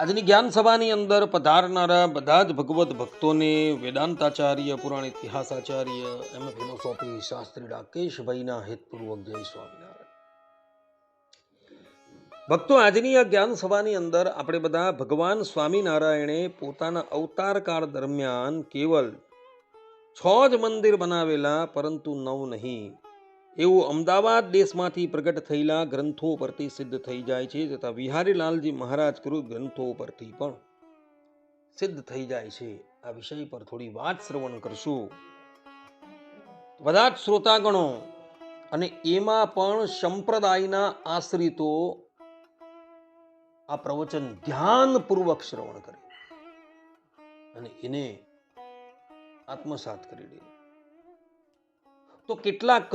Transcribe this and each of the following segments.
આજની જ્ઞાન સભાની અંદર પધારનારા બધા જ ભગવત ભક્તોને વેદાંતાચાર્ય, પુરાણ ઇતિહાસાચાર્ય, એમ ફિલોસોફી શાસ્ત્રી રાકેશભાઈના હેતપૂર્વક જય સ્વામિનારાયણ. ભક્તો, આજની આ જ્ઞાન સભાની અંદર આપણે બધા ભગવાન સ્વામિનારાયણે પોતાના અવતાર કાળ દરમિયાન કેવલ છ જ મંદિર બનાવેલા, પરંતુ નવ નહીં. એવું અમદાવાદ દેશમાંથી પ્રગટ થયેલા ગ્રંથો પરથી સિદ્ધ થઈ જાય છે, તથા વિહારીલાલજી મહારાજ કૃત ગ્રંથો પરથી પણ સિદ્ધ થઈ જાય છે. આ વિષય પર થોડી વાત શ્રવણ કરશું. બધા જ શ્રોતાગણો, અને એમાં પણ સંપ્રદાયના આશ્રિતો આ પ્રવચન ધ્યાનપૂર્વક શ્રવણ કરે અને એને આત્મસાત કરી લે તો કેટલાક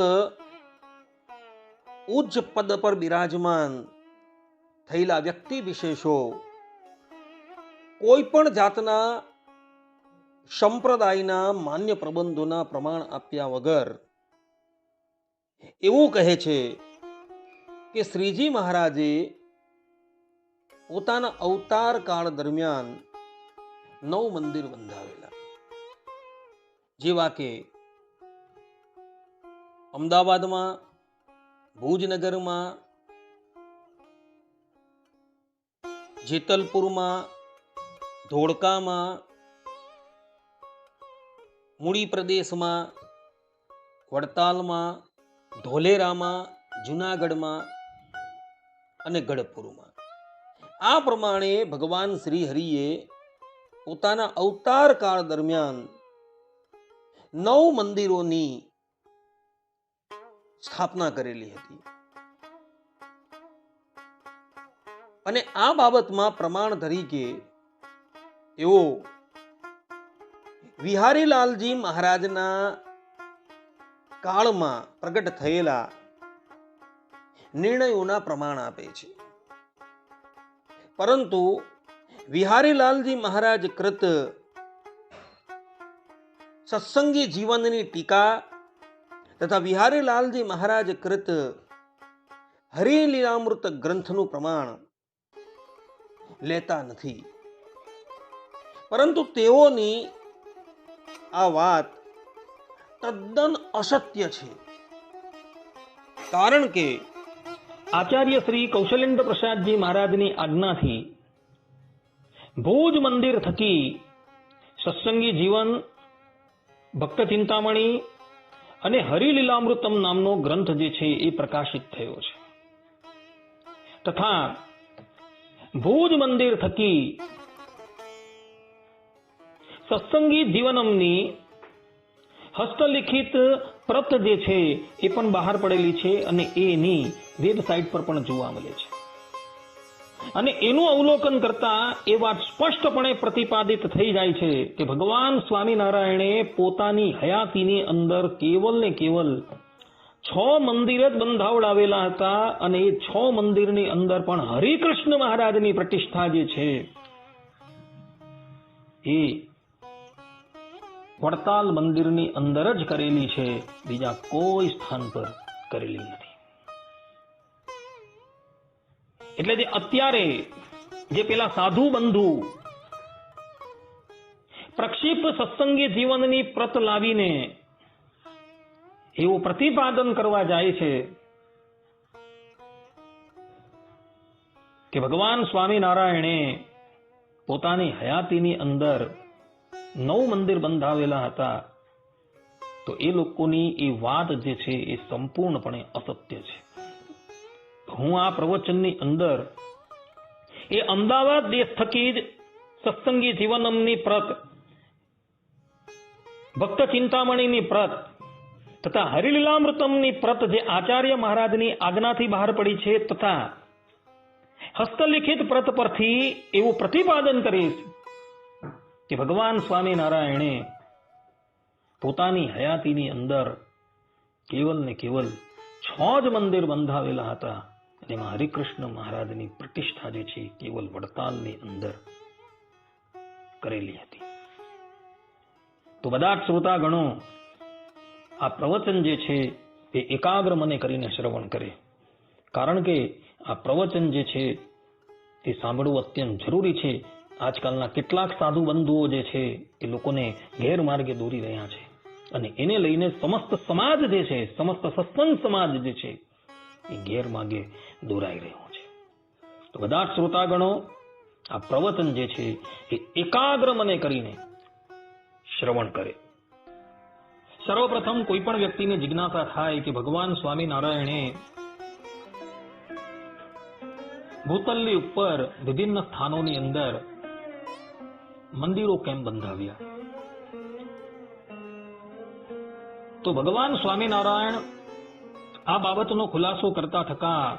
ઉચ્ચ પદ પર બિરાજમાન થયેલા વ્યક્તિ વિશેષો, કોઈ પણ જાતના સંપ્રદાયના માન્ય પ્રબંધોના પ્રમાણ આપ્યા વગર, એવું કહે છે કે શ્રીજી મહારાજે પોતાના અવતાર કાળ દરમિયાન નવ મંદિર બંધાવેલા. જેવા કે અમદાવાદમાં ભુજનગરમાં, જેતલપુરમાં, ધોળકામાં મૂડી પ્રદેશમાં, વડતાલમાં, ધોલેરામાં, જુનાગઢમાં અને ગઢપુરમાં. આ પ્રમાણે ભગવાન શ્રી હરિએ પોતાના અવતાર કાળ દરમિયાન નવ મંદિરોની સ્થાપના કરેલી હતી. અને આ બાબતમાં પ્રમાણ તરીકે એવો વિહારીલાલજી મહારાજના કાળમાં પ્રગટ થયેલા નિર્ણયોના પ્રમાણ આપે છે. પરંતુ વિહારીલાલજી મહારાજ કૃત સત્સંગી જીવનની ટીકા તથા વિહારીલાલજી મહારાજ કૃત હરિલીલામૃત ગ્રંથનું પ્રમાણ લેતા નથી. પરંતુ તેઓની આ વાત તદ્દન અસત્ય છે. કારણ કે આચાર્ય શ્રી કૌશલેન્દ્ર પ્રસાદજી મહારાજની આજ્ઞાથી ભુજ મંદિર થકી સત્સંગી જીવન, ભક્ત ચિંતામણી અને હરિલીલામૃતમ નામનો ગ્રંથ જે છે એ પ્રકાશિત થયો છે. તથા ભુજ મંદિર થકી સત્સંગી જીવનમની હસ્તલિખિત પ્રત જે છે એ પણ બહાર પડેલી છે અને એની વેબસાઇટ પર પણ જોવા મળે છે. અને એનું અવલોકન કરતા એ વાત સ્પષ્ટપણે પ્રતિપાદિત થઈ જાય છે કે ભગવાન સ્વામિનારાયણે પોતાની હયાતીની અંદર કેવલ ને કેવલ છ મંદિર જ બંધાવડાવેલા હતા અને એ છ મંદિરની અંદર પણ હરિકૃષ્ણ મહારાજની પ્રતિષ્ઠા જે છે, એ વડતાલ મંદિરની અંદર જ કરેલી છે. બીજા કોઈ સ્થાન પર કરેલી નથી. એટલે જે અત્યારે જે પેલા સાધુ બંધુ પ્રક્ષિપ્ત સત્સંગી જીવનની પ્રત લાવીને એવું પ્રતિપાદન કરવા જાય છે કે ભગવાન સ્વામિનારાયણે પોતાની હયાતીની અંદર નવ મંદિર બંધાવેલા હતા, તો એ લોકોની એ વાત જે છે એ સંપૂર્ણપણે અસત્ય છે. હું આ પ્રવચનની અંદર એ અમદાવાદ દેશ થકી જ સત્સંગી જીવનમની પ્રત, ભક્ત ચિંતામણીની પ્રત, તથા હરિલીલામૃતમની પ્રત જે આચાર્ય મહારાજની આજ્ઞાથી બહાર પડી છે તથા હસ્તલિખિત પ્રત પરથી એવું પ્રતિપાદન કરીશ કે ભગવાન સ્વામિનારાયણે પોતાની હયાતીની અંદર કેવલ ને કેવલ છ જ મંદિર બંધાવેલા હતા. એમાં હરિકૃષ્ણ મહારાજની પ્રતિષ્ઠા જે છે, કેવલ વડતાલની અંદર કરેલી હતી. તો બધા જ શ્રોતાગણો, આ પ્રવચન જે છે, એ એકાગ્ર મને કરીને શ્રવણ કરે. કારણ કે આ પ્રવચન જે છે તે સાંભળવું અત્યંત જરૂરી છે. આજકાલના કેટલાક સાધુ બંધુઓ જે છે, એ લોકોને ગેરમાર્ગે દોરી રહ્યા છે. અને એને લઈને સમસ્ત સમાજ જે છે, સમસ્ત સત્સંગ સમાજ જે છે, એ ગેરમાર્ગે દોરાઈ રહ્યો છે. તો બધા શ્રોતાગણો, આ પ્રવચન જે છે એ એકાગ્ર મને કરીને શ્રવણ કરે. સર્વપ્રથમ કોઈ પણ વ્યક્તિને જિજ્ઞાસા થાય કે ભગવાન સ્વામિનારાયણે ભૂતલની ઉપર વિભિન્ન સ્થાનોની અંદર મંદિરો કેમ બંધાવ્યા? તો ભગવાન સ્વામિનારાયણ આ બાબતનો ખુલાસો કરતા થકા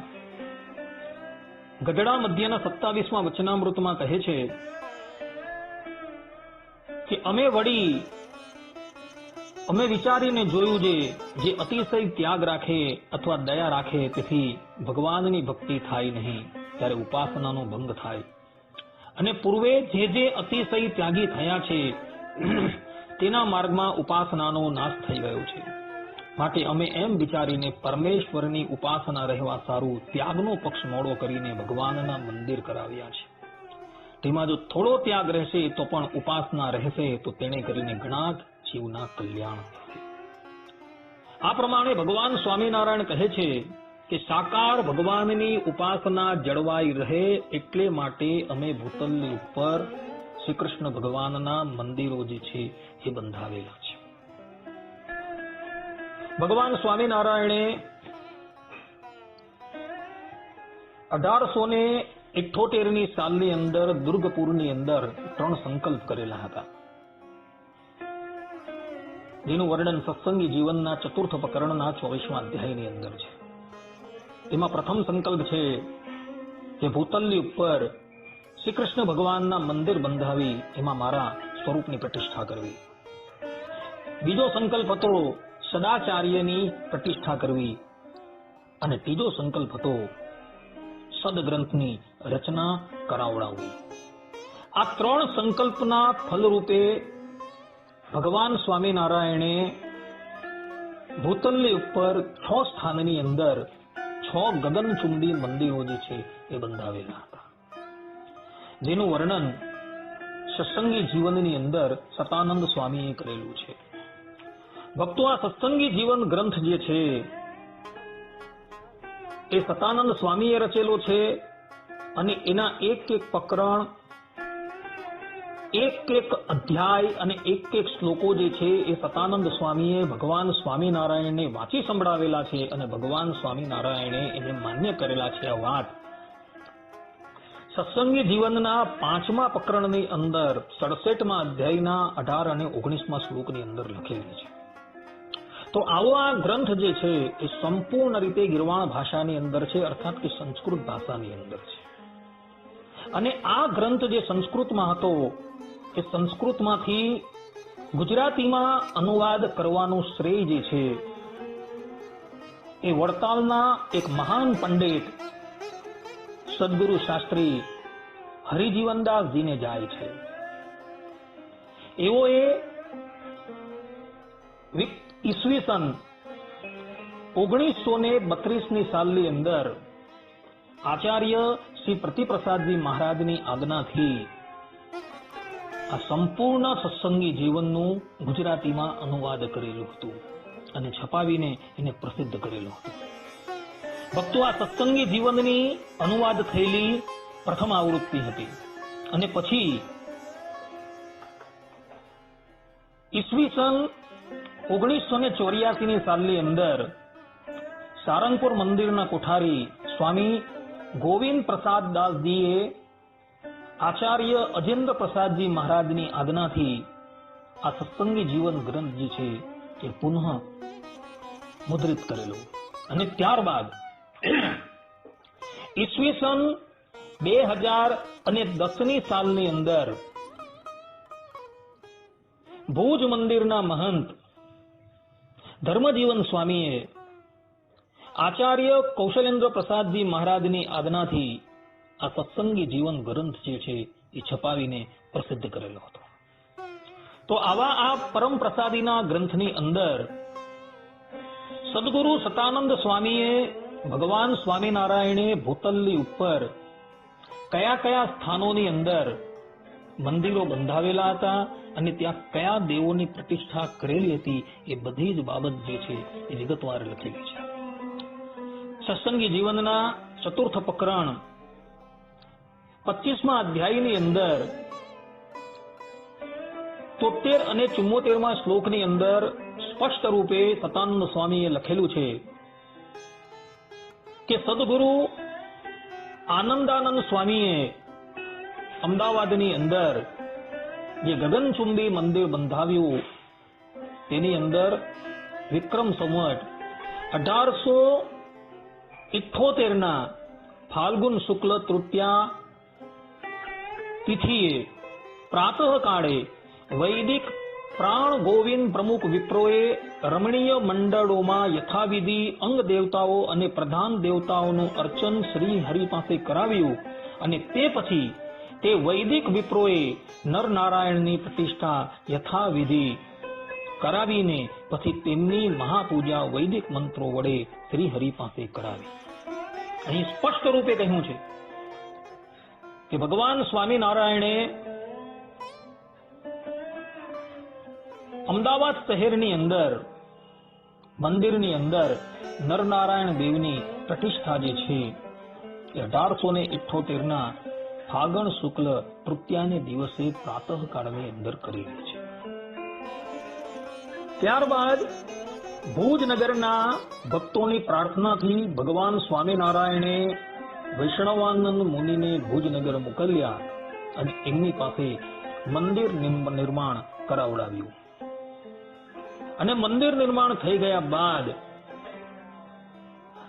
ગઢડા મધ્યના સત્તાવીસમાં વચનામૃતમાં કહે છે કે અમે વળી, અમે વિચારીને જોયું જે જે અતિશય ત્યાગ રાખે અથવા દયા રાખે, તેથી ભગવાનની ભક્તિ થાય નહીં, ત્યારે ઉપાસનાનો ભંગ થાય. અને પૂર્વે જે જે અતિશય ત્યાગી થયા છે, તેના માર્ગમાં ઉપાસનાનો નાશ થઈ ગયો છે. માટે અમે એમ વિચારીને પરમેશ્વરની ઉપાસના રહેવા સારું ત્યાગનો પક્ષ મોડો કરીને ભગવાનના મંદિર કરાવ્યા છે. તેમાં જો થોડો ત્યાગ રહેશે તો પણ ઉપાસના રહેશે તો તેને કરીને ઘણા જીવના કલ્યાણ આ પ્રમાણે ભગવાન સ્વામિનારાયણ કહે છે કે સાકાર ભગવાનની ઉપાસના જળવાઈ રહે એટલે માટે અમે ભૂતલની ઉપર શ્રી કૃષ્ણ ભગવાનના મંદિરો જે છે એ બંધાવેલા છે. ભગવાન સ્વામિનારાયણે અઢારસો ને ઇઠ્ઠોતેરની સાલની અંદર, દુર્ગપુરની અંદર ત્રણ સંકલ્પ કરેલા હતા. જેનું વર્ણન સત્સંગી જીવનના ચતુર્થ પ્રકરણના ચોવીસમાં અધ્યાયની અંદર છે. એમાં પ્રથમ સંકલ્પ છે કે ભૂતલની ઉપર શ્રી કૃષ્ણ ભગવાનના મંદિર બંધાવી એમાં મારા સ્વરૂપની પ્રતિષ્ઠા કરવી. બીજો સંકલ્પ હતો સદાચાર્યની પ્રતિષ્ઠા કરવી. અને ત્રીજો સંકલ્પ હતો, સદગ્રંથની રચના કરાવડાવવી. આ ત્રણ સંકલ્પના ફલરૂપે ભગવાન સ્વામિનારાયણે ભૂતલની ઉપર છ સ્થાનની અંદર છ ગગનચુંબી મંદિરો જે છે એ બંધાવેલા હતા. જેનું વર્ણન સત્સંગી જીવનની અંદર સતાનંદ સ્વામીએ કરેલું છે. ભક્તો આ સત્સંગી જીવન ગ્રંથ જે છે, એ સતાનંદ સ્વામીએ રચેલો છે અને એના એક એક પ્રકરણ, એક એક અધ્યાય અને એક એક શ્લોકો જે છે એ સતાનંદ સ્વામીએ ભગવાન સ્વામિનારાયણને વાંચી સંભળાવેલા છે અને ભગવાન સ્વામિનારાયણે એને માન્ય કરેલા છે આ વાત. સત્સંગી જીવનના પાંચમા પ્રકરણની અંદર સડસઠમાં અધ્યાયના અઢાર અને ઓગણીસમાં શ્લોકની અંદર લખેલી છે. તો આવો આ ગ્રંથ જે છે એ સંપૂર્ણ રીતે ગિરવાણ ભાષાની અંદર છે, અર્થાત કે સંસ્કૃત ભાષાની અંદર છે. અને આ ગ્રંથ જે સંસ્કૃતમાં હતો, એ સંસ્કૃતમાંથી ગુજરાતીમાં અનુવાદ કરવાનું શ્રેય જે છે, એ વડતાલના એક મહાન પંડિત સદગુરુ શાસ્ત્રી હરિજીવનદાસજીને જાય છે. એવો એ ઈસવીસન ઓગણીસો ને બત્રીસની સાલની અંદર આચાર્ય શ્રી પ્રતિપ્રસાદજી મહારાજની આજ્ઞાથી આ સંપૂર્ણ સત્સંગી જીવનનું ગુજરાતીમાં અનુવાદ કરેલું હતું અને છપાવીને એને પ્રસિદ્ધ કરેલું હતું. ભક્તો, આ સત્સંગી જીવનની અનુવાદ થયેલી પ્રથમ આવૃત્તિ હતી. અને પછી ઈસવીસન ઓગણીસો ને ચોર્યાસી ની સાલની અંદર સારંગપુર મંદિરના કોઠારી સ્વામી ગોવિંદ પ્રસાદ દાસજીએ આચાર્ય અજેન્દ્ર પ્રસાદજી મહારાજની આજ્ઞાથી આ સત્સંગી જીવન ગ્રંથ જે છે એ પુનઃ મુદ્રિત કરેલો. અને ત્યારબાદ ઈસવીસન બે હજાર અને દસની સાલની અંદર ભુજ મંદિરના મહંત ધર્મજીવન સ્વામીએ આચાર્ય કૌશલેન્દ્ર પ્રસાદજી મહારાજની આજ્ઞાથી આ સત્સંગી જીવન ગ્રંથ જે છે એ છપાવીને પ્રસિદ્ધ કરેલો હતો. તો આવા આ પરમ પ્રસાદીના ગ્રંથની અંદર સદગુરુ સતાનંદ સ્વામીએ ભગવાન સ્વામિનારાયણે ભૂતલની ઉપર કયા કયા સ્થાનોની અંદર મંદિરો બંધાવેલા હતા અને ત્યાં કયા દેવોની પ્રતિષ્ઠા કરેલી હતી એ બધી જ બાબત જે છે એ વિગતવાર લખેલી છે. સત્સંગી જીવનના ચતુર્થ પ્રકરણ પચીસમાં અધ્યાયની અંદર તોતેર અને ચુમ્મોતેરમાં શ્લોકની અંદર સ્પષ્ટ રૂપે સતાનંદ સ્વામીએ લખેલું છે કે સદગુરુ આનંદાનંદ સ્વામીએ અમદાવાદની અંદર જે ગગનચુંબી મંદિર બંધાવ્યું, તેની અંદર વિક્રમ સંવત અઢારસો ઇઠ્ઠોતેરના ફાલ્ગુન શુક્લ તૃતીયા તિથિએ પ્રાતઃકાળે વૈદિક પ્રાણ ગોવિંદ પ્રમુખ વિપ્રોએ રમણીય મંડળોમાં યથાવિધિ અંગ દેવતાઓ અને પ્રધાન દેવતાઓનું અર્ચન શ્રી હરિ પાસે કરાવ્યું અને તે પછી તે વૈદિક વિપ્રોએ નરનારાયણની પ્રતિષ્ઠા યથાવિધિ કરાવીને પછી તેમની મહાપૂજા વૈદિક મંત્રો વડે શ્રી પાસે કરાવી. અહીં સ્પષ્ટ રૂપે કહ્યું છે કે ભગવાન સ્વામિનારાયણે અમદાવાદ શહેરની અંદર, મંદિરની અંદર નરનારાયણ દેવની પ્રતિષ્ઠા જે છે એ અઢારસો ને ઇઠ્ઠોતેર ના ફાગણ શુક્લ તૃતીયાને દિવસે પ્રાતઃ કાળની અંદર કરેલી છે. ત્યારબાદ ભુજનગરના ભક્તોની પ્રાર્થનાથી ભગવાન સ્વામિનારાયણે વૈષ્ણવાનંદ મુનિને ભુજનગર મોકલ્યા અને એમની પાસે મંદિર નિર્માણ કરાવડાવ્યું. અને મંદિર નિર્માણ થઈ ગયા બાદ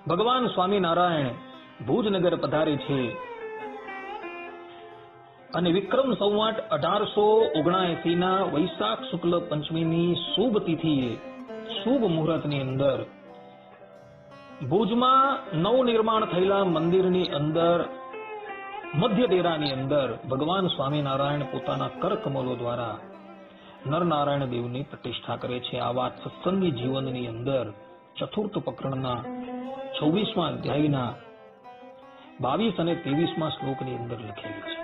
ભગવાન સ્વામિનારાયણ ભુજનગર પધારે છે. અને વિક્રમ સંવાટ અઢારસો ઓગણાએસી ના વૈશાખ શુક્લ પંચમીની શુભ તિથિએ શુભ મુહૂર્તની અંદર ભુજમાં નવનિર્માણ થયેલા મંદિરની અંદર, મધ્ય ડેરાની અંદર ભગવાન સ્વામિનારાયણ પોતાના કરકમલો દ્વારા નરનારાયણ દેવની પ્રતિષ્ઠા કરે છે. આ વાત સત્સંગી જીવનની અંદર ચતુર્થ પ્રકરણના છવ્વીસમાં અધ્યાયના બાવીસ અને ત્રેવીસમાં શ્લોકની અંદર લખેલી છે.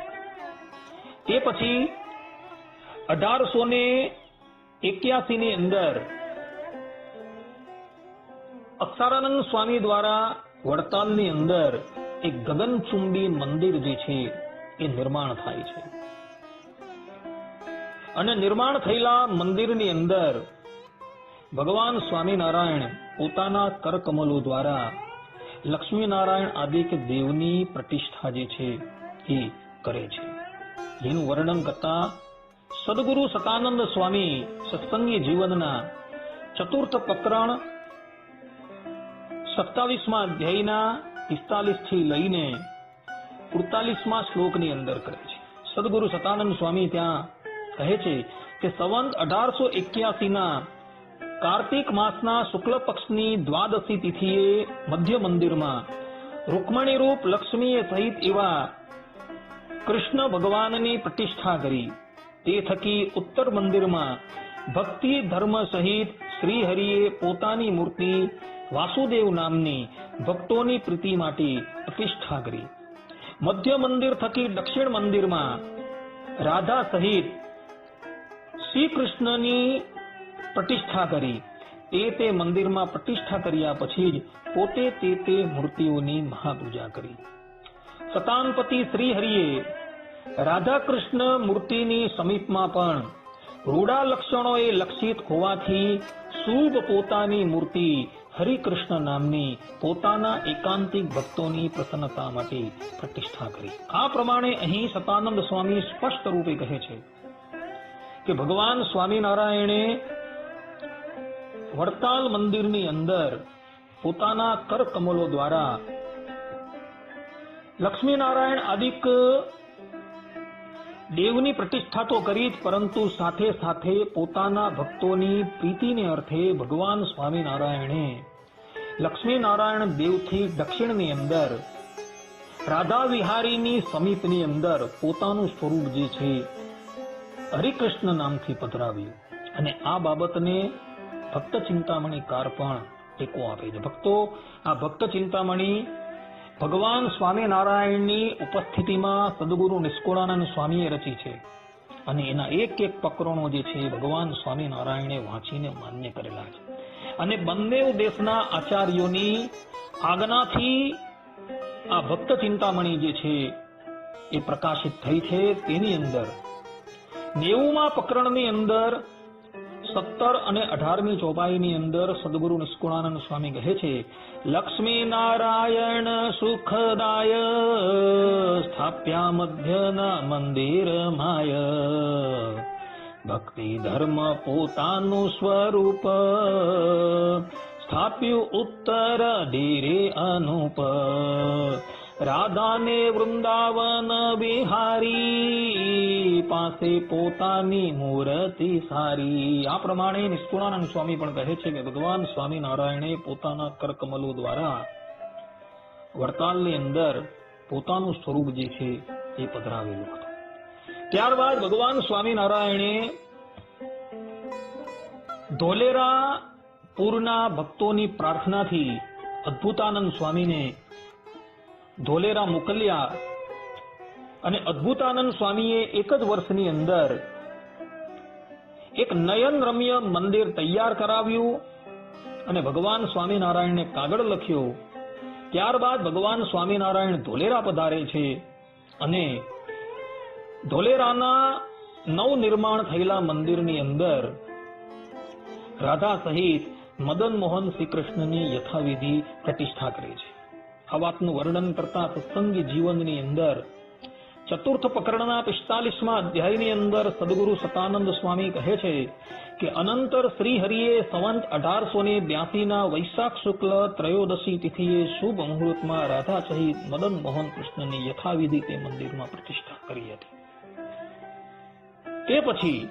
તે પછી અઢારસો ને એક્યાસી ની અંદર અક્ષરાનંદ સ્વામી દ્વારા વડતાલની અંદર એક ગગનચુંબી મંદિર જે છે એ નિર્માણ થાય છે. અને નિર્માણ થયેલા મંદિરની અંદર ભગવાન સ્વામિનારાયણ પોતાના કરકમલો દ્વારા લક્ષ્મીનારાયણ કે દેવની પ્રતિષ્ઠા જે છે એ કરે છે. જેનું વર્ણન કરતા સદગુરુ સતાનંદ સ્વામી સત્સંગી જીવનના ચતુર્થ પ્રકરણ સત્તાવીસમાં અધ્યાયના પિસ્તાલીસથી લઈને અડતાલીસમાં શ્લોકની અંદર કરે છે. સદગુરુ સતાનંદ સ્વામી ત્યાં કહે છે કે સંવંત અઢારસો એક્યાસી ના કાર્તિક માસના શુક્લ પક્ષની દ્વાદશી તિથિએ મધ્ય મંદિરમાં રૂકમણીરૂપ લક્ષ્મીએ સહિત એવા કૃષ્ણ ભગવાનની પ્રતિષ્ઠા કરી. તે થકી ઉત્તર મંદિરમાં ભક્તિ ધર્મ સહિત શ્રી હરિએ પોતાની મૂર્તિ વાસુદેવ નામની ભક્તોની પ્રીતિ માટે પ્રતિષ્ઠા કરી. મધ્ય મંદિર થકી દક્ષિણ મંદિરમાં રાધા સહિત શ્રી કૃષ્ણની પ્રતિષ્ઠા કરી. તે તે મંદિરમાં પ્રતિષ્ઠા કર્યા પછી જ પોતે તે તે મૂર્તિઓની મહાપૂજા કરી. સતાનપતિ શ્રીહરિએ રાધાકૃષ્ણ રાધા કૃષ્ણ મૂર્તિની સમીપમાં પણ રૂડા લક્ષણોએ લક્ષિત હોવાથી શુભ પોતાની મૂર્તિ હરિકૃષ્ણ નામની પોતાના એકાંતિક ભક્તોની પ્રસન્નતા માટે પ્રતિષ્ઠા કરી. આ પ્રમાણે અહીં સતાનંદ સ્વામી સ્પષ્ટ રૂપે કહે છે કે ભગવાન સ્વામિનારાયણે વડતાલ મંદિરની અંદર પોતાના કરકમલો દ્વારા લક્ષ્મીનારાયણ આદિક દેવની પ્રતિષ્ઠા તો કરી જ, પરંતુ સાથે સાથે પોતાના ભક્તોની પ્રીતિને અર્થે ભગવાન સ્વામિનારાયણે લક્ષ્મીનારાયણ દેવથી દક્ષિણની અંદર રાધા વિહારીની સમીપની અંદર પોતાનું સ્વરૂપ જે છે, હરિકૃષ્ણ નામથી પધરાવ્યું. અને આ બાબતને ભક્ત ચિંતામણી કાર પણ ટેકો આપે છે. ભક્તો, આ ભક્ત ચિંતામણી ભગવાન સ્વામિનારાયણની ઉપસ્થિતિમાં સદગુરુ નિષ્કુળાનંદ સ્વામીએ રચી છે. અને એના એક એક પ્રકરણો જે છે, ભગવાન સ્વામિનારાયણે વાંચીને માન્ય કરેલા છે. અને બંને દેશના આચાર્યોની આજ્ઞાથી આ ભક્ત ચિંતામણી જે છે, એ પ્રકાશિત થઈ છે. તેની અંદર નેવુંમાં પ્રકરણની અંદર સત્તર અને અઢારમી ચોપાઈની અંદર સદગુરુ નિષ્કુળાનંદ સ્વામી કહે છે લક્ષ્મી નારાયણ સુખદાય, સ્થાપ્યા મધ્યના મંદિર માય. ભક્તિ ધર્મ પોતાનું સ્વરૂપ, સ્થાપ્યું ઉત્તર ધીરે અનુપ. રાધાને વૃંદાવન બિહારી પાસે પોતાની મૂર્તિ સારી. આ પ્રમાણે નિષ્કુળાનંદ સ્વામી પણ કહે છે કે, ભગવાન સ્વામિનારાયણે પોતાના કરકમલો દ્વારા વડતાલની અંદર પોતાનું સ્વરૂપ જે છે એ પધરાવેલું હતું. ત્યારબાદ ભગવાન સ્વામિનારાયણે ધોલેરા પૂરના ભક્તોની પ્રાર્થનાથી અદ્ભુતાનંદ સ્વામીને ધોલેરા મોકલ્યા અને અદ્ભુતાનંદ સ્વામીએ એક જ વર્ષની અંદર એક નયન રમ્ય મંદિર તૈયાર કરાવ્યું અને ભગવાન સ્વામિનારાયણને કાગળ લખ્યો. ત્યારબાદ ભગવાન સ્વામિનારાયણ ધોલેરા પધારે છે અને ધોલેરાના નવ નિર્માણ થયેલા મંદિરની અંદર રાધા સહિત મદન મોહન શ્રી કૃષ્ણની યથાવિધિ પ્રતિષ્ઠા કરે છે. આ વાતનું વર્ણન કરતા સત્સંગી જીવનની અંદર ચતુર્થ પ્રકરણના પિસ્તાલીસમાં અધ્યાયની અંદર સદગુરુ સતાનંદ સ્વામી કહે છે કે અનંતર શ્રી હરિએ સંવંત અઢારસો ને બ્યાસીના વૈશાખ શુક્લ ત્રયોદશી તિથિએ શુભ મુહૂર્તમાં રાધા સહિત મદન મોહન કૃષ્ણની યથાવિધિ તે મંદિરમાં પ્રતિષ્ઠા કરી હતી તે પછી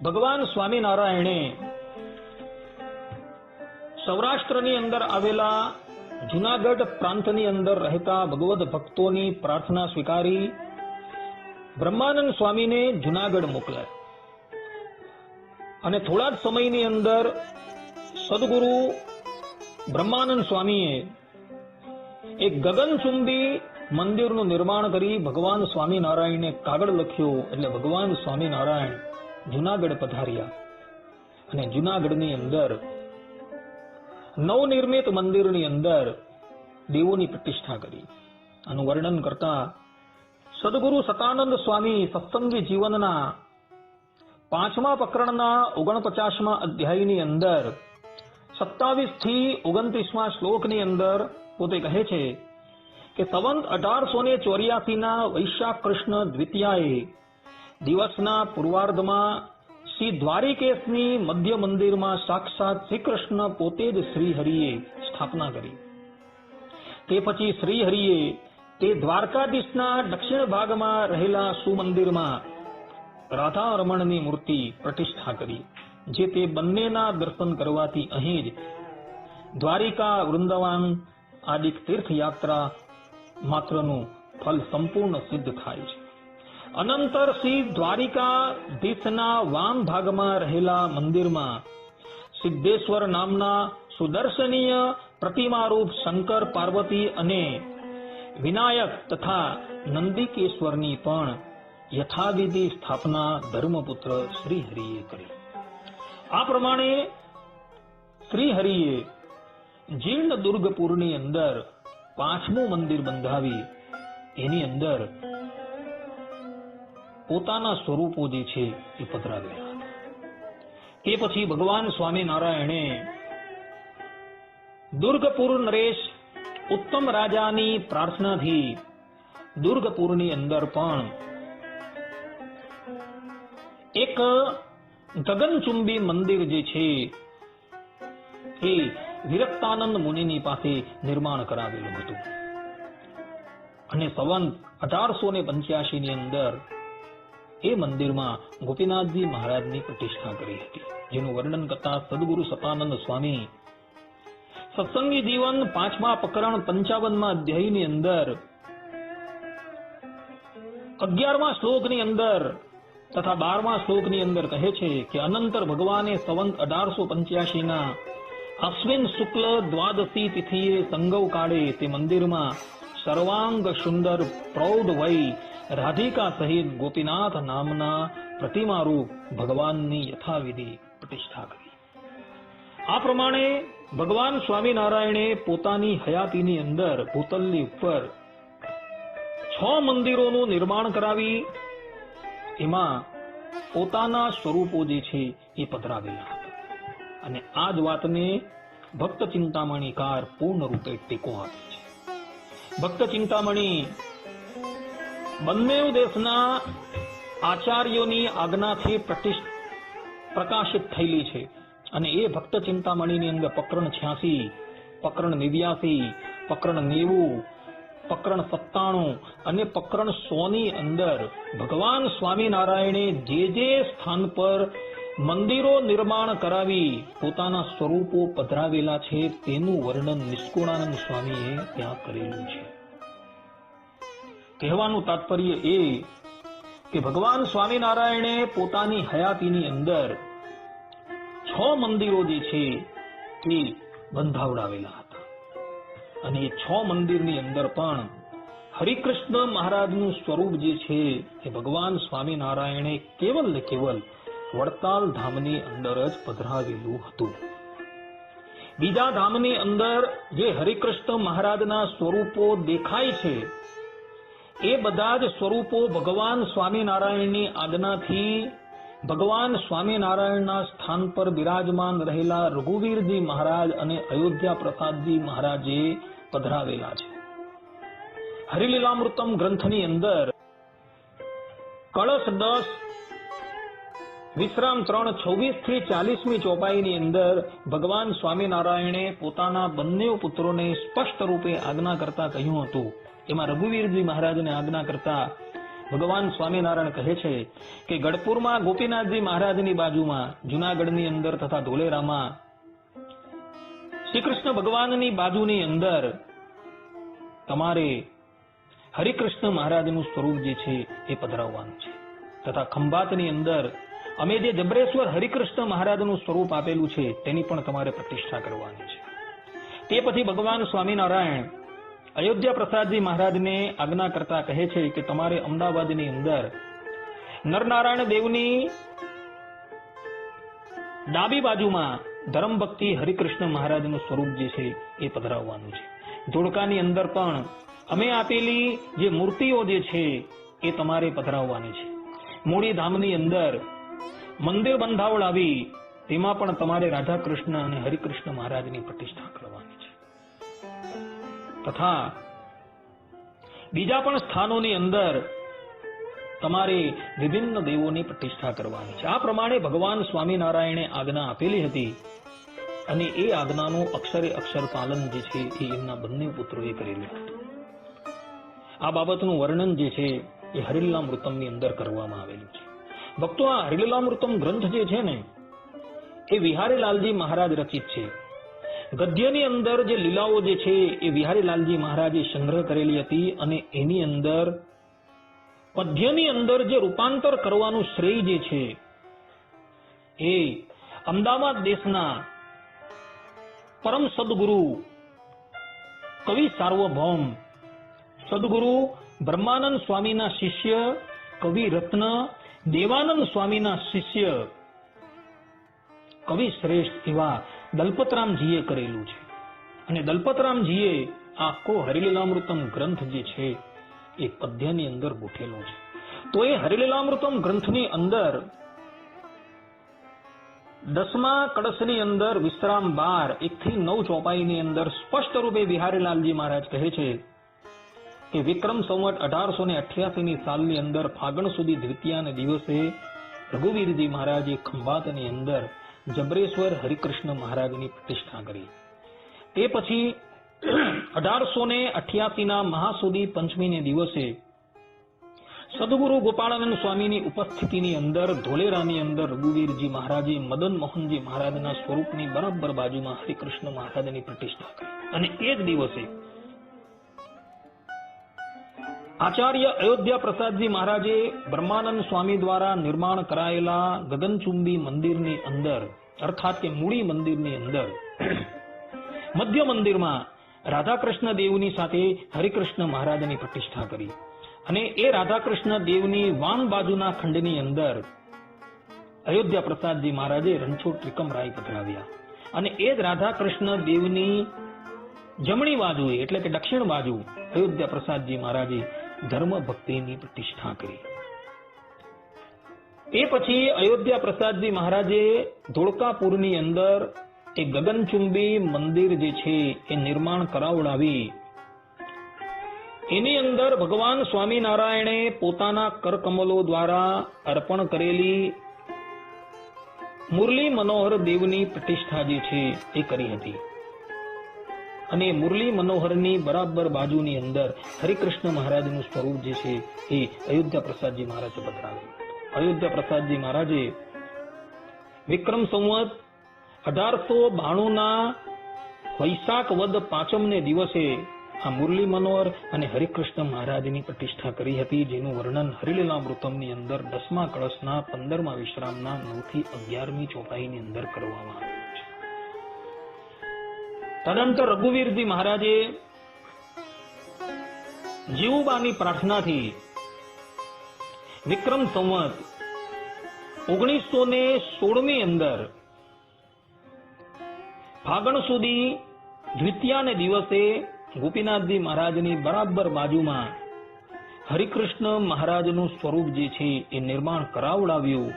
ભગવાન સ્વામિનારાયણે સૌરાષ્ટ્રની અંદર આવેલા જુનાગઢ પ્રાંતની અંદર રહેતા ભગવદ ભક્તોની પ્રાર્થના સ્વીકારી બ્રહ્માનંદ સ્વામીને જુનાગઢ મોકલાય. અને થોડા જ સમયની અંદર સદગુરુ બ્રહ્માનંદ સ્વામીએ એક ગગનચુંબી મંદિરનું નિર્માણ કરી ભગવાન સ્વામિનારાયણને કાગળ લખ્યો એટલે ભગવાન સ્વામિનારાયણ જુનાગઢ પધાર્યા. અને જુનાગઢની અંદર નવનિર્મિત મંદિરની અંદર દેવોની પ્રતિષ્ઠા કરી આનું વર્ણન કરતા સદગુરુ સતાનંદ સ્વામી સત્સંગી જીવનના પાંચમા પ્રકરણના ઓગણપચાસમાં અધ્યાયની અંદર સત્તાવીસથી ઓગણત્રીસમાં શ્લોકની અંદર પોતે કહે છે કે સંવંત અઢારસો ને ચોર્યાસી ના વૈશાખ કૃષ્ણ દ્વિતીયાએ દિવસના પૂર્વાર્ધમાં શ્રી દ્વારિકેશની મધ્ય મંદિરમાં સાક્ષાત શ્રી કૃષ્ણ પોતે જ શ્રી હરિએ સ્થાપના કરી. તે પછી શ્રી હરિએ તે દ્વારકાધીશના દક્ષિણ ભાગમાં રહેલા સુમંદિરમાં રાધા રમણની મૂર્તિ પ્રતિષ્ઠા કરી, જે તે બંનેના દર્શન કરવાથી અહીં જ દ્વારિકા, વૃંદાવન આદિક તીર્થયાત્રા માત્રનું ફલ સંપૂર્ણ સિદ્ધ થાય છે. અનંતર શ્રી દ્વારિકાધીશના વામ ભાગમાં રહેલા મંદિરમાં સિદ્ધેશ્વર નામના સુદર્શનીય પ્રતિમારૂપ શંકર પાર્વતી અને વિનાયક તથા નંદિકેશ્વરની પણ યથાવિધિ સ્થાપના ધર્મપુત્ર શ્રી હરિએ કરી. આ પ્રમાણે શ્રી હરિએ જીર્ણ દુર્ગપુરની અંદર પાંચમું મંદિર બંધાવી, એની અંદર પોતાના સ્વરૂપો જે છે એ પધરાવેલા તે પછી ભગવાન સ્વામિનારાયણે દુર્ગપુર નરેશ ઉત્તમ રાજાની પ્રાર્થનાથી દુર્ગપુરની અંદર પણ એક ગગનચુંબી મંદિર જે છે એ વિરક્તાનંદ મુનિની પાસે નિર્માણ કરાવેલું હતું. અને સંવંત અઢારસો ને પંચ્યાસી ની અંદર એ મંદિરમાં ગોપીનાથજી મહારાજની પ્રતિષ્ઠા કરી હતી, જેનું વર્ણન કરતા સદગુરુ સતાનંદ સ્વામી સત્સંગી જીવન પાંચમા પ્રકરણ પંચાવનમાં અધ્યાયની અંદર, અગિયારમા શ્લોકની અંદર તથા બારમા શ્લોકની અંદર કહે છે કે અનંતર ભગવાને સંવંત અઢારસો પંચ્યાસીના અશ્વિન શુક્લ દ્વાદશી તિથિએ સંગવ કાળે તે મંદિરમાં સર્વાંગ સુંદર પ્રૌઢ વય રાધિકા સહિત ગોપીનાથ નામના પ્રતિમારૂપ ભગવાનની યથાવિધિ પ્રતિષ્ઠા કરી. આ પ્રમાણે ભગવાન સ્વામિનારાયણે પોતાની હયાતીની અંદર ભૂતલની ઉપર છ મંદિરોનું નિર્માણ કરાવી, એમાં પોતાના સ્વરૂપો જે છે એ પધરાવેલા અને આ જ વાતને ભક્ત ચિંતામણીકાર પૂર્ણ રૂપે ટેકો આપે છે. ભક્ત ચિંતામણી બંને દેશના આચાર્યોની આજ્ઞાથી પ્રકાશિત થયેલી છે. અને એ ભક્ત ચિંતામણીની અંદર પ્રકરણ છ્યાસી પ્રકરણ નેવ્યાસી પ્રકરણ નેવું પ્રકરણ સત્તાણું અને પ્રકરણ સો ની અંદર ભગવાન સ્વામિનારાયણે જે જે સ્થાન પર મંદિરો નિર્માણ કરાવી પોતાના સ્વરૂપો પધરાવેલા છે, તેનું વર્ણન નિષ્કુળાનંદ સ્વામીએ ત્યાં કરેલું છે. કહેવાનું તાત્પર્ય એ કે ભગવાન સ્વામિનારાયણે પોતાની હયાતીની અંદર છ મંદિરો જે છે એ બંધાવડાવેલા હતા. અને એ છ મંદિરની અંદર પણ હરિકૃષ્ણ મહારાજનું સ્વરૂપ જે છે એ ભગવાન સ્વામિનારાયણે કેવલ ને કેવલ વડતાલ ધામની અંદર જ પધરાવેલું હતું. બીજા ધામની અંદર જે હરિકૃષ્ણ મહારાજના સ્વરૂપો દેખાય છે એ બધા જ સ્વરૂપો ભગવાન સ્વામિનારાયણની આજ્ઞાથી ભગવાન સ્વામિનારાયણના સ્થાન પર બિરાજમાન રહેલા રઘુવીરજી મહારાજ અને અયોધ્યા પ્રસાદજી મહારાજે પધરાવેલા છે. હરિલીલામૃતમ ગ્રંથની અંદર કળશ દસ વિશ્રામ ત્રણ છવ્વીસથી ચાલીસમી ચોપાઈની અંદર ભગવાન સ્વામિનારાયણે પોતાના બંને પુત્રોને સ્પષ્ટ રૂપે આજ્ઞા કરતા કહ્યું હતું. એમાં રઘુવીરજી મહારાજને આજ્ઞા કરતા ભગવાન સ્વામિનારાયણ કહે છે કે ગઢપુરમાં ગોપીનાથજી મહારાજની બાજુમાં, જુનાગઢની અંદર તથા ધોલેરામાં શ્રી કૃષ્ણ ભગવાનની બાજુની અંદર તમારે હરિકૃષ્ણ મહારાજનું સ્વરૂપ જે છે એ પધરાવવાનું છે. તથા ખંભાતની અંદર અમે જે જબરેશ્વર હરિકૃષ્ણ મહારાજનું સ્વરૂપ આપેલું છે, તેની પણ તમારે પ્રતિષ્ઠા કરવાની છે. તે પછી ભગવાન સ્વામિનારાયણ અયોધ્યા પ્રસાદજી મહારાજને આજ્ઞા કરતા કહે છે કે તમારે અમદાવાદની અંદર નરનારાયણ દેવની ડાબી બાજુમાં ધર્મ ભક્તિ હરિકૃષ્ણ મહારાજનું સ્વરૂપ જે છે, એ પધરાવવાનું છે. ધોળકાની અંદર પણ અમે આપેલી જે મૂર્તિઓ જે છે, એ તમારે પધરાવવાની છે. મૂળી ધામની અંદર મંદિર બંધાવડાવી તેમાં પણ તમારે રાધા કૃષ્ણ અને હરિકૃષ્ણ મહારાજની પ્રતિષ્ઠા કરવાની છે. તથા બીજા પણ સ્થાનોની અંદર તમારે વિભિન્ન દેવોની પ્રતિષ્ઠા કરવાની છે. આ પ્રમાણે ભગવાન સ્વામિનારાયણે આજ્ઞા આપેલી હતી અને એ આજ્ઞાનું અક્ષરે અક્ષર પાલન જે છે એ એમના બંને પુત્રોએ કરેલું હતું. આ બાબતનું વર્ણન જે છે એ હરિલ્લા મૃતમની અંદર કરવામાં આવેલું છે. ભક્તો આ હરિલામૃતમ ગ્રંથ જે છે ને, એ વિહારીલાલજી મહારાજ રચિત છે. ગદ્યની અંદર જે લીલાઓ જે છે, એ વિહારીલાલજી મહારાજે સંગ્રહ કરેલી હતી અને એની અંદર પદ્યની અંદર જે રૂપાંતર કરવાનું શ્રેય જે છે, એ અમદાવાદ દેશના પરમ સદગુરુ કવિ સાર્વભૌમ, સદગુરુ બ્રહ્માનંદ સ્વામીના શિષ્ય કવિ રત્ન દેવાનંદ સ્વામીના શિષ્ય કવિ શ્રેષ્ઠ એવા દલપતરામજીએ કરેલું છે. અને દલપતરામજીએ આખો હરિલીલામૃતમ ગ્રંથ જે છે, એ પદ્યની અંદર ગોઠેલો છે. તો એ હરિલીલામૃતમ ગ્રંથની અંદર દસમા કળશની અંદર વિશ્રામ બાર એક થી નવ ચોપાઈની અંદર સ્પષ્ટ રૂપે બિહારીલાલજી મહારાજ કહે છે કે વિક્રમ સંવત અઢારસો ને અઠ્યાસી ની સાલની અંદર ફાગણ સુધી દ્વિતીયાને દિવસે રઘુવીરજી મહારાજે ખંભાતની અંદર જબરેશ્વર હરિકૃષ્ણ મહારાજની પ્રતિષ્ઠા કરી. તે પછી અઢારસો ને અઠ્યાસી ના મહાસુદી પંચમીને દિવસે સદગુરુ ગોપાળાનંદ સ્વામીની ઉપસ્થિતિની અંદર ધોલેરાની અંદર રઘુવીરજી મહારાજે મદન મોહનજી મહારાજના સ્વરૂપની બરાબર બાજુમાં હરિકૃષ્ણ મહારાજની પ્રતિષ્ઠા કરી. અને એ જ દિવસે આચાર્ય અયોધ્યા પ્રસાદજી મહારાજે બ્રહ્માનંદ સ્વામી દ્વારા નિર્માણ કરાયેલા ગગનચુંબી મંદિરની અંદર, અર્થાત કે મૂળી મંદિરની અંદર, મધ્ય મંદિરમાં રાધાકૃષ્ણ દેવની સાથે હરિકૃષ્ણ મહારાજની પ્રતિષ્ઠા કરી. અને એ રાધાકૃષ્ણ દેવની વામ બાજુના ખંડની અંદર અયોધ્યા પ્રસાદજી મહારાજે રણછોડ ત્રિકમરાય પધરાવ્યા. અને એ જ રાધાકૃષ્ણ દેવની જમણી બાજુએ, એટલે કે દક્ષિણ બાજુ, અયોધ્યા પ્રસાદજી મહારાજે ધર્મ ભક્તિની પ્રતિષ્ઠા કરી. એ પછી અયોધ્યા પ્રસાદજી મહારાજે ધોળકાપુરની અંદર એ ગગનચુંબી મંદિર જે છે એ નિર્માણ કરાવડાવી. એની અંદર ભગવાન સ્વામિનારાયણે પોતાના કરકમલો દ્વારા અર્પણ કરેલી મુરલી મનોહર દેવની પ્રતિષ્ઠા જે છે એ કરી હતી. અને મુરલી મનોહરની બરાબર બાજુની અંદર હરિકૃષ્ણ મહારાજનું સ્વરૂપ જે છે એ અયોધ્યા પ્રસાદજી મહારાજે પધરાવ્યું. અયોધ્યા પ્રસાદજી મહારાજે વિક્રમ સંવત અઢારસો બાણુંના વૈશાખ વદ પાંચમને દિવસે આ મુરલી મનોહર અને હરિકૃષ્ણ મહારાજની પ્રતિષ્ઠા કરી હતી, જેનું વર્ણન હરિલીલામૃતમની અંદર દસમા કળશના પંદરમા વિશ્રામના નવથી અગિયારમી ચોપાઈની અંદર કરવામાં આવ્યું. તદંતર રઘુવીરજી મહારાજે જીવુબાની પ્રાર્થનાથી વિક્રમ સંવત ઓગણીસો ને સોળની અંદર ફાગણ સુધી દ્વિતીયાને દિવસે ગોપીનાથજી મહારાજની બરાબર બાજુમાં હરિકૃષ્ણ મહારાજનું સ્વરૂપ જે છે એ નિર્માણ કરાવડાવ્યું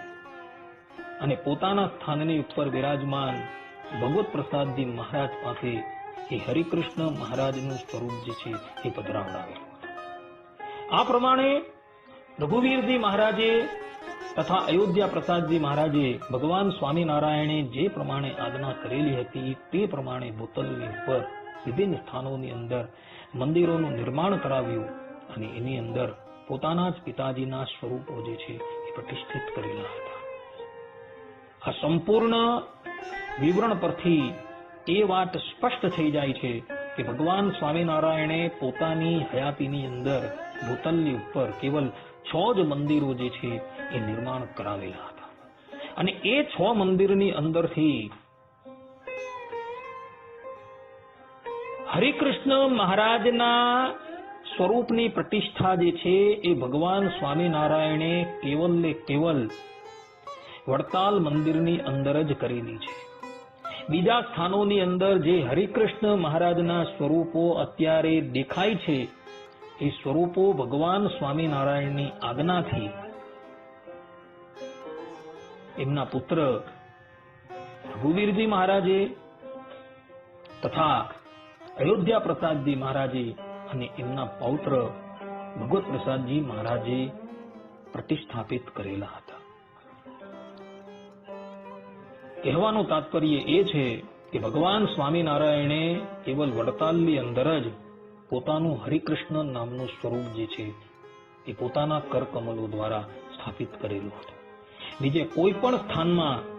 અને પોતાના સ્થાનની ઉપર વિરાજમાન ભગવત પ્રસાદજી મહારાજ પાસે એ હરિકૃષ્ણ મહારાજનું સ્વરૂપ જે છે એ પધરાવડાવે આ પ્રમાણે રઘુવીરજી મહારાજે તથા અયોધ્યા પ્રસાદજી મહારાજે ભગવાન સ્વામિનારાયણે જે પ્રમાણે આજ્ઞા કરેલી હતી તે પ્રમાણે બોતલની ઉપર વિભિન્ન સ્થાનોની અંદર મંદિરોનું નિર્માણ કરાવ્યું અને એની અંદર પોતાના જ પિતાજીના સ્વરૂપો જે છે એ પ્રતિષ્ઠિત કરેલા હતા. આ સંપૂર્ણ વિવરણ પરથી એ વાત સ્પષ્ટ થઈ જાય છે કે ભગવાન સ્વામિનારાયણે પોતાની હયાતીની અંદર ભૂતલની ઉપર કેવલ છ જ મંદિરો જે છે એ નિર્માણ કરાવેલા હતા. અને એ છ મંદિરની અંદરથી હરિકૃષ્ણ મહારાજના સ્વરૂપની પ્રતિષ્ઠા જે છે એ ભગવાન સ્વામિનારાયણે કેવલ ને કેવલ વડતાલ મંદિરની અંદર જ કરેલી છે. બીજા સ્થાનોની અંદર જે હરિકૃષ્ણ મહારાજના સ્વરૂપો અત્યારે દેખાય છે, એ સ્વરૂપો ભગવાન સ્વામિનારાયણની આજ્ઞાથી. એમના પુત્ર રઘુવીરજી મહારાજે તથા અયોધ્યા પ્રસાદજી મહારાજે અને એમના પૌત્ર ભગવત પ્રસાદજી મહારાજે પ્રતિષ્ઠાપિત કરેલા હતા. કહેવાનું તાત્પર્ય એ છે કે ભગવાન સ્વામિનારાયણે કેવલ વડતાલની અંદર જ પોતાનું હરિકૃષ્ણ નામનું સ્વરૂપ જે છે એ પોતાના કરકમલો દ્વારા સ્થાપિત કરેલું હતું. બીજે કોઈ પણ સ્થાનમાં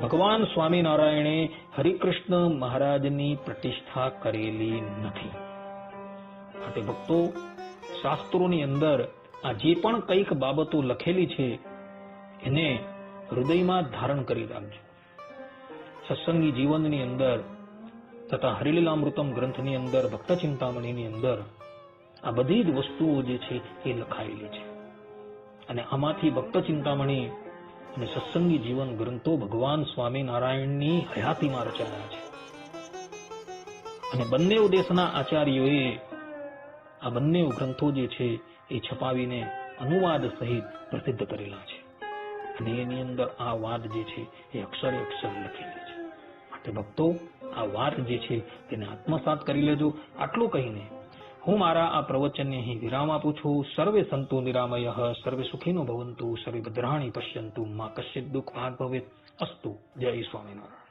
ભગવાન સ્વામિનારાયણે હરિકૃષ્ણ મહારાજની પ્રતિષ્ઠા કરેલી નથી. માટે ભક્તો, શાસ્ત્રોની અંદર આ જે પણ કંઈક બાબતો લખેલી છે, એને હૃદયમાં ધારણ કરી રાખજો. સત્સંગી જીવનની અંદર તથા હરિલીલામૃતમ ગ્રંથની અંદર ભક્ત ચિંતામણીની અંદર આ બધી જ વસ્તુઓ જે છે એ લખાયેલી છે. અને આમાંથી ભક્ત ચિંતામણી અને સત્સંગી જીવન ગ્રંથો ભગવાન સ્વામિનારાયણની હયાતીમાં રચાયા છે. અને બંને દેશના આચાર્યોએ આ બંને ગ્રંથો જે છે એ છપાવીને અનુવાદ સહિત પ્રસિદ્ધ કરેલા છે. એની અંદર આ વાત જે છે એ અક્ષરે અક્ષર લખેલી છે. માટે ભક્તો, આ વાત જે છે તેને આત્મસાત કરી લેજો. આટલું કહીને હું મારા આ પ્રવચનને અહીં વિરામ આપું છું. સર્વે સંતો નિરામય, સર્વે સુખીનો ભવંતુ, સર્વે ભદ્રાણી પશ્યંતુ, માં કશ્ય દુઃખ ભાગ ભવેત. અસ્તુ. જય સ્વામિનારાયણ.